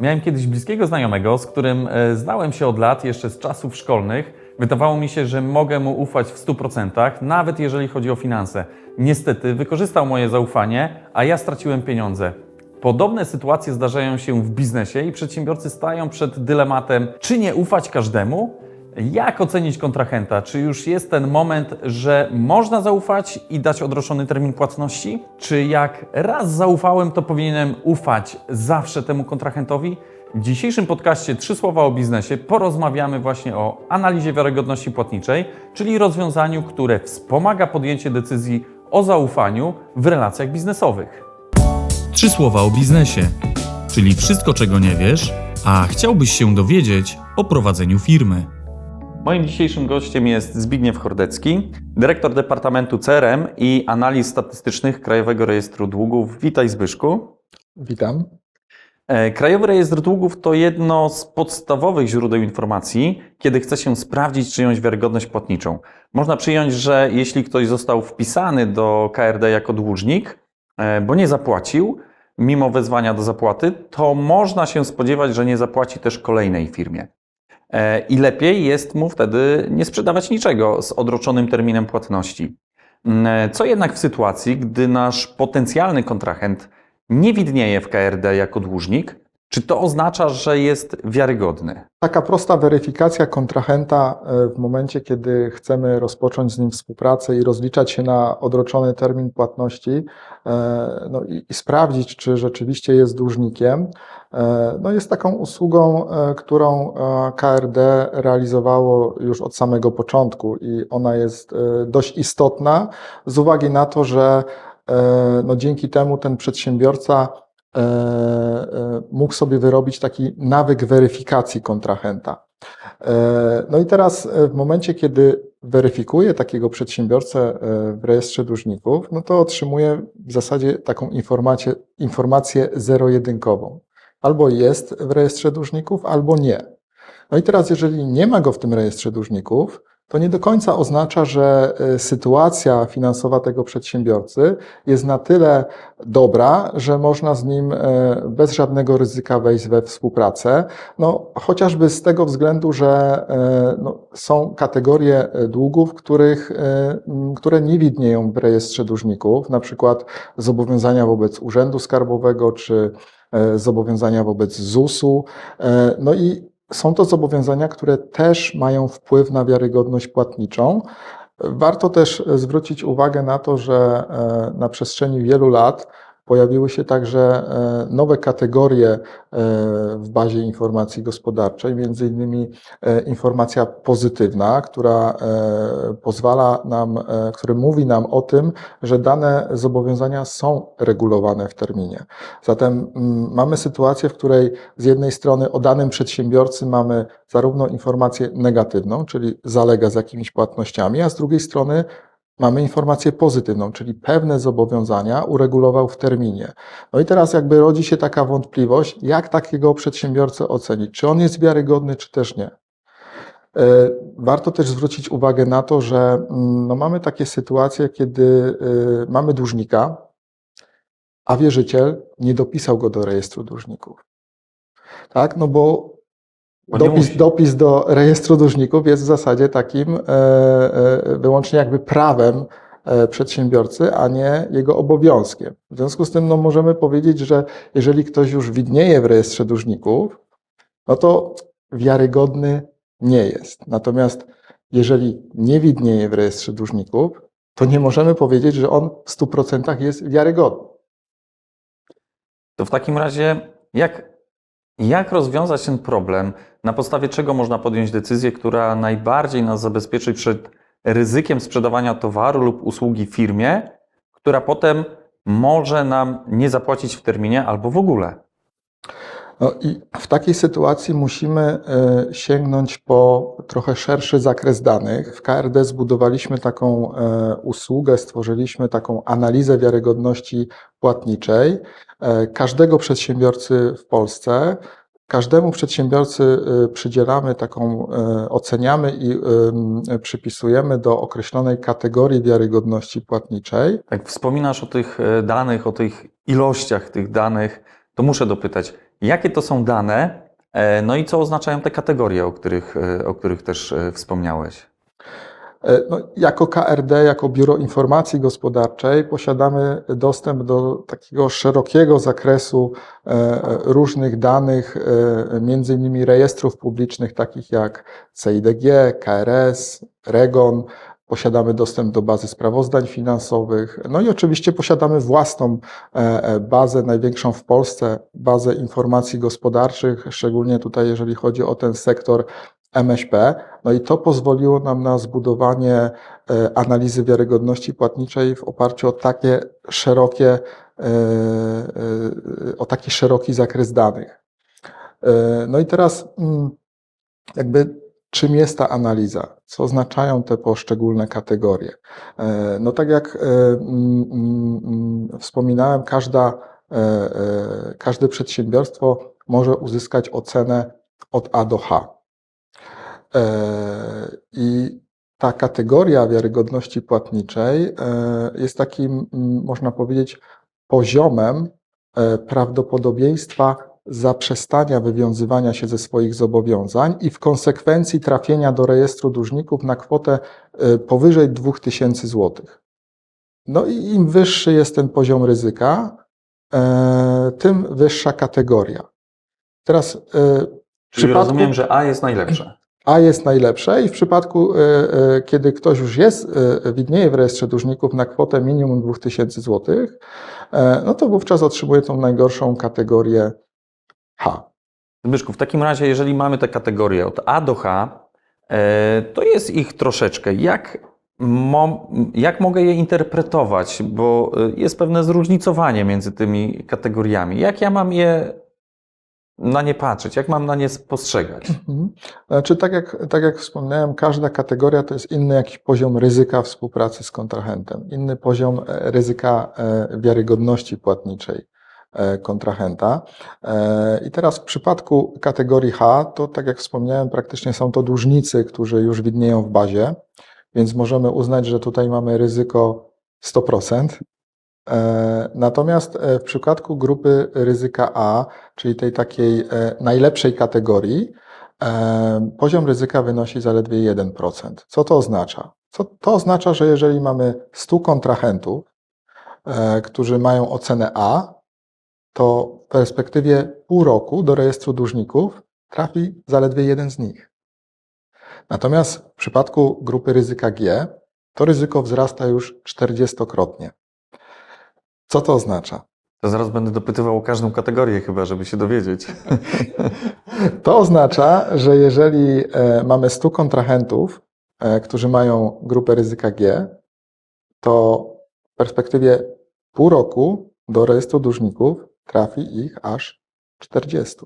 Miałem kiedyś bliskiego znajomego, z którym e, znałem się od lat, jeszcze z czasów szkolnych. Wydawało mi się, że mogę mu ufać w 100%, nawet jeżeli chodzi o finanse. Niestety wykorzystał moje zaufanie, a ja straciłem pieniądze. Podobne sytuacje zdarzają się w biznesie i przedsiębiorcy stają przed dylematem, czy nie ufać każdemu, jak ocenić kontrahenta? Czy już jest ten moment, że można zaufać i dać odroczony termin płatności? Czy jak raz zaufałem, to powinienem ufać zawsze temu kontrahentowi? W dzisiejszym podcaście Trzy słowa o biznesie porozmawiamy właśnie o analizie wiarygodności płatniczej, czyli rozwiązaniu, które wspomaga podjęcie decyzji o zaufaniu w relacjach biznesowych. Trzy słowa o biznesie, czyli wszystko, czego nie wiesz, a chciałbyś się dowiedzieć o prowadzeniu firmy. Moim dzisiejszym gościem jest Zbigniew Chordecki, dyrektor Departamentu CRM i Analiz Statystycznych Krajowego Rejestru Długów. Witaj Zbyszku. Witam. E, Krajowy Rejestr Długów to jedno z podstawowych źródeł informacji, kiedy chce się sprawdzić czyjąś wiarygodność płatniczą. Można przyjąć, że jeśli ktoś został wpisany do KRD jako dłużnik, e, bo nie zapłacił, mimo wezwania do zapłaty, to można się spodziewać, że nie zapłaci też kolejnej firmie. E, I lepiej jest mu wtedy nie sprzedawać niczego z odroczonym terminem płatności. Mm, Co jednak w sytuacji, gdy nasz potencjalny kontrahent nie widnieje w KRD jako dłużnik, czy to oznacza, że jest wiarygodny? Taka prosta weryfikacja kontrahenta e, w momencie, kiedy chcemy rozpocząć z nim współpracę i rozliczać się na odroczony termin płatności e, no i, i sprawdzić, czy rzeczywiście jest dłużnikiem, e, no jest taką usługą, którą KRD realizowało już od samego początku i ona jest dość istotna z uwagi na to, że no dzięki temu ten przedsiębiorca mógł sobie wyrobić taki nawyk weryfikacji kontrahenta. E, No i teraz e, w momencie, kiedy weryfikuje takiego przedsiębiorcę e, w rejestrze dłużników, no to otrzymuje w zasadzie taką informację, informację zero-jedynkową. Albo jest w rejestrze dłużników, albo nie. No i teraz, jeżeli nie ma go w tym rejestrze dłużników, to nie do końca oznacza, że e, sytuacja finansowa tego przedsiębiorcy jest na tyle dobra, że można z nim e, bez żadnego ryzyka wejść we współpracę. No, chociażby z tego względu, że e, no, są kategorie e, długów, których, które nie widnieją w rejestrze dłużników, na przykład zobowiązania wobec Urzędu Skarbowego czy zobowiązania wobec ZUS-u. No i są to zobowiązania, które też mają wpływ na wiarygodność płatniczą. Warto też zwrócić uwagę na to, że e, na przestrzeni wielu lat pojawiły się także e, nowe kategorie e, w bazie informacji gospodarczej, między innymi e, informacja pozytywna, która pozwala nam, który mówi nam o tym, że dane zobowiązania są regulowane w terminie. Zatem mamy sytuację, w której z jednej strony o danym przedsiębiorcy mamy zarówno informację negatywną, czyli zalega z jakimiś płatnościami, a z drugiej strony mamy informację pozytywną, czyli pewne zobowiązania uregulował w terminie. No i teraz jakby rodzi się taka wątpliwość, jak takiego przedsiębiorcę ocenić, czy on jest wiarygodny, czy też nie. E, Warto też zwrócić uwagę na to, że mm, no mamy takie sytuacje, kiedy e, mamy dłużnika, a wierzyciel nie dopisał go do rejestru dłużników. Tak, no bo dopis, dopis do rejestru dłużników jest w zasadzie takim e, e, wyłącznie jakby prawem e, przedsiębiorcy, a nie jego obowiązkiem. W związku z tym no, możemy powiedzieć, że jeżeli ktoś już widnieje w rejestrze dłużników, no to wiarygodny nie jest. Natomiast jeżeli nie widnieje w rejestrze dłużników, to nie możemy powiedzieć, że on w 100% jest wiarygodny. To w takim razie, jak, jak rozwiązać ten problem? Na podstawie czego można podjąć decyzję, która najbardziej nas zabezpieczy przed ryzykiem sprzedawania towaru lub usługi firmie, która potem może nam nie zapłacić w terminie albo w ogóle? No i w takiej sytuacji musimy e, sięgnąć po trochę szerszy zakres danych. W KRD zbudowaliśmy taką e, usługę, stworzyliśmy taką analizę wiarygodności płatniczej e, każdego przedsiębiorcy w Polsce. Każdemu przedsiębiorcy e, przydzielamy taką, e, oceniamy i e, przypisujemy do określonej kategorii wiarygodności płatniczej. Jak wspominasz o tych danych, o tych ilościach tych danych, to muszę dopytać, Jakie to są dane? E, No i co oznaczają te kategorie, o których, o których też wspomniałeś? E, No, jako KRD, jako Biuro Informacji Gospodarczej posiadamy dostęp do takiego szerokiego zakresu e, różnych danych, e, między innymi rejestrów publicznych takich jak CIDG, KRS, REGON. Posiadamy dostęp do bazy sprawozdań finansowych. No i oczywiście posiadamy własną bazę, największą w Polsce, bazę informacji gospodarczych, szczególnie tutaj, jeżeli chodzi o ten sektor MŚP. No i to pozwoliło nam na zbudowanie e, analizy wiarygodności płatniczej w oparciu o takie szerokie, e, e, o taki szeroki zakres danych. No i teraz mm, jakby czym jest ta analiza? Co oznaczają te poszczególne kategorie? No tak jak mm, mm, wspominałem, każda, każde przedsiębiorstwo może uzyskać ocenę od A do H. E, I ta kategoria wiarygodności płatniczej e, jest takim, można powiedzieć, poziomem e, prawdopodobieństwa zaprzestania wywiązywania się ze swoich zobowiązań i w konsekwencji trafienia do rejestru dłużników na kwotę powyżej 2000 zł. No i im wyższy jest ten poziom ryzyka, tym wyższa kategoria. Teraz Czyli przypadku- rozumiem, że A jest najlepsze. A jest najlepsze i w przypadku, e, e, kiedy ktoś już jest, e, widnieje w rejestrze dłużników na kwotę minimum 2000 zł, no to wówczas otrzymuje tą najgorszą kategorię H. Zbyszku, w takim razie, jeżeli mamy te kategorie od A do H, to jest ich troszeczkę. Jak, mo, jak mogę je interpretować? Bo jest pewne zróżnicowanie między tymi kategoriami. Jak ja mam je na nie patrzeć? Jak mam na nie spostrzegać? Mhm. Znaczy, tak jak, tak jak wspomniałem, każda kategoria to jest inny jakiś poziom ryzyka współpracy z kontrahentem, inny poziom e, ryzyka e, wiarygodności płatniczej e, kontrahenta. I teraz w przypadku kategorii H, to tak jak wspomniałem, praktycznie są to dłużnicy, którzy już widnieją w bazie, więc możemy uznać, że tutaj mamy ryzyko 100%. E, Natomiast e, w przypadku grupy ryzyka A, czyli tej takiej e, najlepszej kategorii, poziom ryzyka wynosi zaledwie 1%. Co to oznacza? Co, to oznacza, że jeżeli mamy 100 kontrahentów, którzy mają ocenę A, to w perspektywie pół roku do rejestru dłużników trafi zaledwie jeden z nich. Natomiast w przypadku grupy ryzyka G, to ryzyko wzrasta już 40-krotnie. Co to oznacza? To zaraz będę dopytywał o każdą kategorię chyba, żeby się dowiedzieć. To oznacza, że jeżeli e, mamy 100 kontrahentów, e, którzy mają grupę ryzyka G, to w perspektywie pół roku do rejestru dłużników trafi ich aż 40.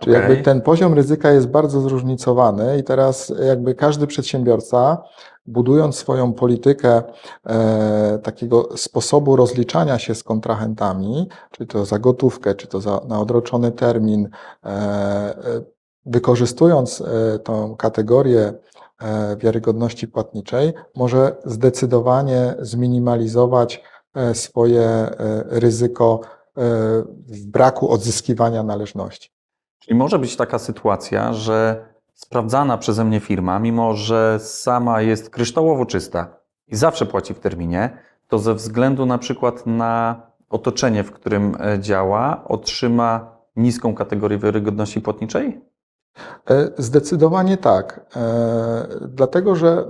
Czyli Okej. jakby ten poziom ryzyka jest bardzo zróżnicowany i teraz jakby każdy przedsiębiorca, budując swoją politykę e, takiego sposobu rozliczania się z kontrahentami, czy to za gotówkę, czy to za, na odroczony termin, e, e, wykorzystując e, tą kategorię e, wiarygodności płatniczej, może zdecydowanie zminimalizować e, swoje e, ryzyko e, w braku odzyskiwania należności. Czyli może być taka sytuacja, że sprawdzana przeze mnie firma, mimo że sama jest kryształowo czysta i zawsze płaci w terminie, to ze względu na przykład na otoczenie, w którym e, działa, otrzyma niską kategorię wiarygodności płatniczej? E, Zdecydowanie tak, E, dlatego że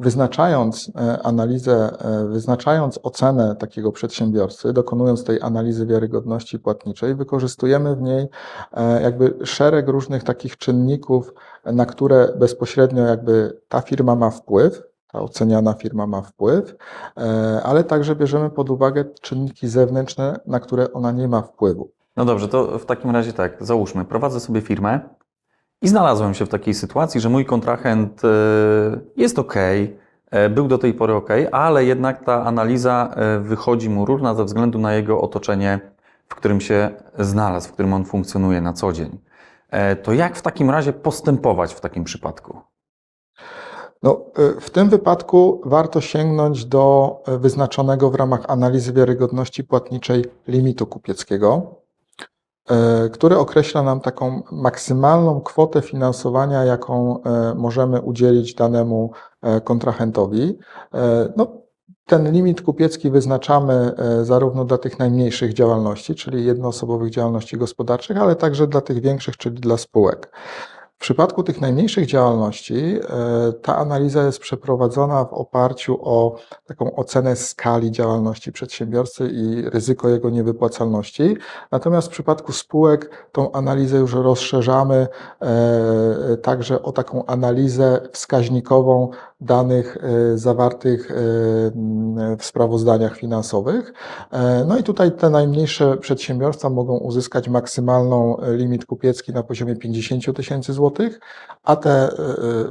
wyznaczając e, analizę, e, wyznaczając ocenę takiego przedsiębiorcy, dokonując tej analizy wiarygodności płatniczej, wykorzystujemy w niej e, jakby szereg różnych takich czynników, na które bezpośrednio jakby ta firma ma wpływ, ta oceniana firma ma wpływ, ale także bierzemy pod uwagę czynniki zewnętrzne, na które ona nie ma wpływu. No dobrze, to w takim razie tak, załóżmy, prowadzę sobie firmę i znalazłem się w takiej sytuacji, że mój kontrahent e, jest ok, był do tej pory ok, ale jednak ta analiza e, wychodzi mu różna ze względu na jego otoczenie, w którym się znalazł, w którym on funkcjonuje na co dzień. E, To jak w takim razie postępować w takim przypadku? No, w tym wypadku warto sięgnąć do wyznaczonego w ramach analizy wiarygodności płatniczej limitu kupieckiego. E, który określa nam taką maksymalną kwotę finansowania, jaką e, możemy udzielić danemu e, kontrahentowi. No, ten limit kupiecki wyznaczamy zarówno dla tych najmniejszych działalności, czyli jednoosobowych działalności gospodarczych, ale także dla tych większych, czyli dla spółek. W przypadku tych najmniejszych działalności e, ta analiza jest przeprowadzona w oparciu o taką ocenę skali działalności przedsiębiorcy i ryzyko jego niewypłacalności. Natomiast w przypadku spółek tą analizę już rozszerzamy e, także o taką analizę wskaźnikową danych e, zawartych w sprawozdaniach finansowych. No i tutaj te najmniejsze przedsiębiorstwa mogą uzyskać maksymalną limit kupiecki na poziomie 50 tysięcy złotych, a te e, e,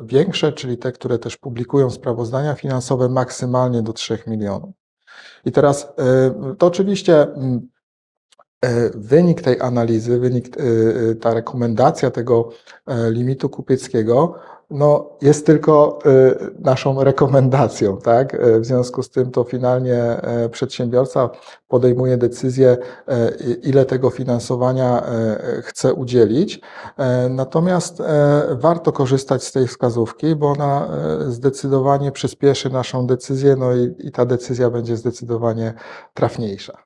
większe, czyli te, które też publikują sprawozdania finansowe, maksymalnie do 3 milionów. I teraz e, to oczywiście mm, wynik tej analizy, wynik, ta rekomendacja tego limitu kupieckiego, no, jest tylko e, naszą rekomendacją, tak? E, W związku z tym to finalnie e, przedsiębiorca podejmuje decyzję, ile tego finansowania chce udzielić. Natomiast warto korzystać z tej wskazówki, bo ona zdecydowanie przyspieszy naszą decyzję, no i, i ta decyzja będzie zdecydowanie trafniejsza.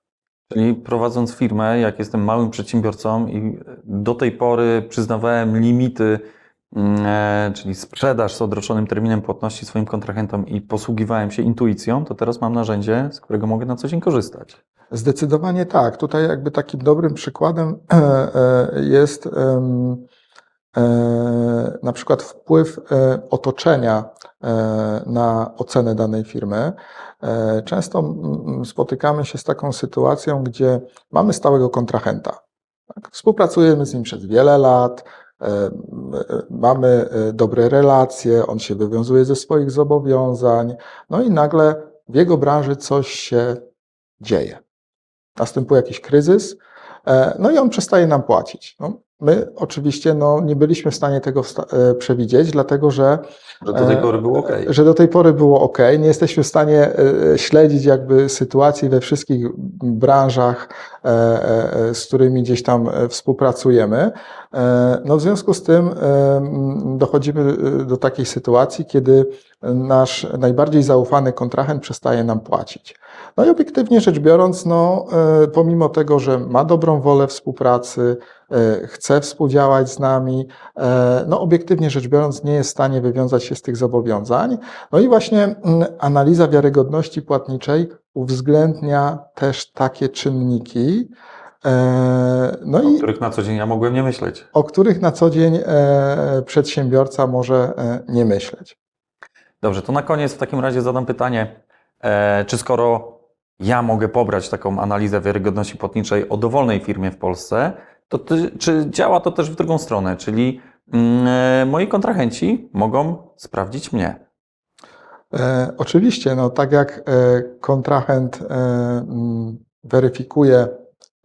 Czyli prowadząc firmę, jak jestem małym przedsiębiorcą i do tej pory przyznawałem limity, czyli sprzedaż z odroczonym terminem płatności swoim kontrahentom i posługiwałem się intuicją, to teraz mam narzędzie, z którego mogę na co dzień korzystać. Zdecydowanie tak. Tutaj jakby takim dobrym przykładem e, e, jest e, na przykład wpływ e, otoczenia e, na ocenę danej firmy. E, Często mm, spotykamy się z taką sytuacją, gdzie mamy stałego kontrahenta. Tak? Współpracujemy z nim przez wiele lat, e, e, mamy e, dobre relacje, on się wywiązuje ze swoich zobowiązań, no i nagle w jego branży coś się dzieje następuje jakiś kryzys, e, no i on przestaje nam płacić. No, my oczywiście no, nie byliśmy w stanie tego e, przewidzieć, dlatego że Że do tej E, pory było ok. że do tej pory było ok. Nie jesteśmy w stanie e, śledzić jakby sytuacji we wszystkich branżach, z którymi gdzieś tam współpracujemy. No w związku z tym dochodzimy do takiej sytuacji, kiedy nasz najbardziej zaufany kontrahent przestaje nam płacić. No i obiektywnie rzecz biorąc, no, pomimo tego, że ma dobrą wolę współpracy, chce współdziałać z nami, e, no obiektywnie rzecz biorąc nie jest w stanie wywiązać się z tych zobowiązań. No i właśnie mm, analiza wiarygodności płatniczej uwzględnia też takie czynniki, e, no o i których na co dzień ja mogłem nie myśleć. o których na co dzień e, przedsiębiorca może e, nie myśleć. Dobrze, to na koniec w takim razie zadam pytanie, e, czy skoro ja mogę pobrać taką analizę wiarygodności płatniczej o dowolnej firmie w Polsce, to ty, czy działa to też w drugą stronę, czyli e, moi kontrahenci mogą sprawdzić mnie. E, Oczywiście, no tak jak e, kontrahent e, mm, weryfikuje,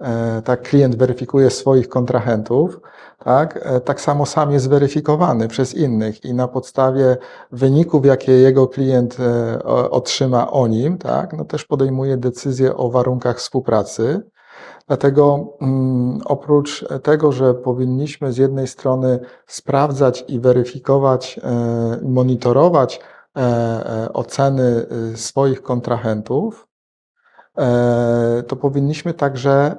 e, tak klient weryfikuje swoich kontrahentów, tak, e, tak samo sam jest weryfikowany przez innych i na podstawie wyników, jakie jego klient otrzyma o nim, tak, no też podejmuje decyzję o warunkach współpracy. Dlatego mm, oprócz tego, że powinniśmy z jednej strony sprawdzać i weryfikować, e, monitorować e, e, oceny swoich kontrahentów, to powinniśmy także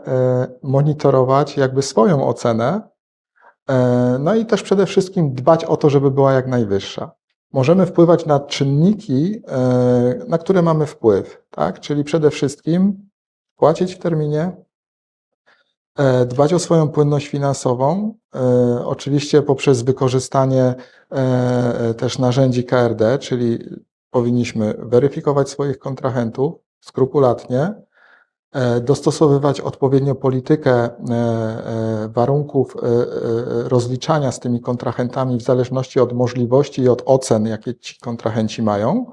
monitorować jakby swoją ocenę, no i też przede wszystkim dbać o to, żeby była jak najwyższa. Możemy wpływać na czynniki, na które mamy wpływ, tak? Czyli przede wszystkim płacić w terminie, dbać o swoją płynność finansową, e, oczywiście poprzez wykorzystanie e, e, też narzędzi KRD, czyli powinniśmy weryfikować swoich kontrahentów skrupulatnie, e, dostosowywać odpowiednio politykę e, e, warunków e, e, rozliczania z tymi kontrahentami w zależności od możliwości i od ocen, jakie ci kontrahenci mają.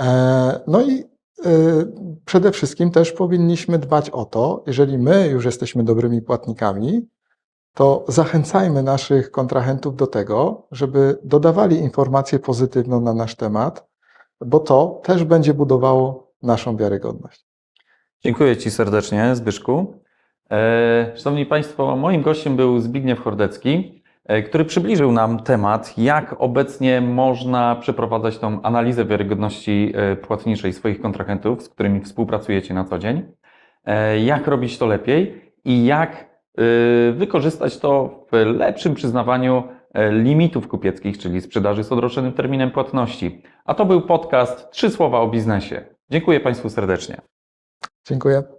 E, No i e, przede wszystkim też powinniśmy dbać o to, jeżeli my już jesteśmy dobrymi płatnikami, to zachęcajmy naszych kontrahentów do tego, żeby dodawali informację pozytywną na nasz temat, bo to też będzie budowało naszą wiarygodność. Dziękuję Ci serdecznie, Zbyszku. E, Szanowni Państwo, moim gościem był Zbigniew Hordecki, który przybliżył nam temat, jak obecnie można przeprowadzać tą analizę wiarygodności e, płatniczej swoich kontrahentów, z którymi współpracujecie na co dzień, e, jak robić to lepiej i jak e, wykorzystać to w lepszym przyznawaniu e, limitów kupieckich, czyli sprzedaży z odroczonym terminem płatności. A to był podcast Trzy słowa o biznesie. Dziękuję Państwu serdecznie. Dziękuję.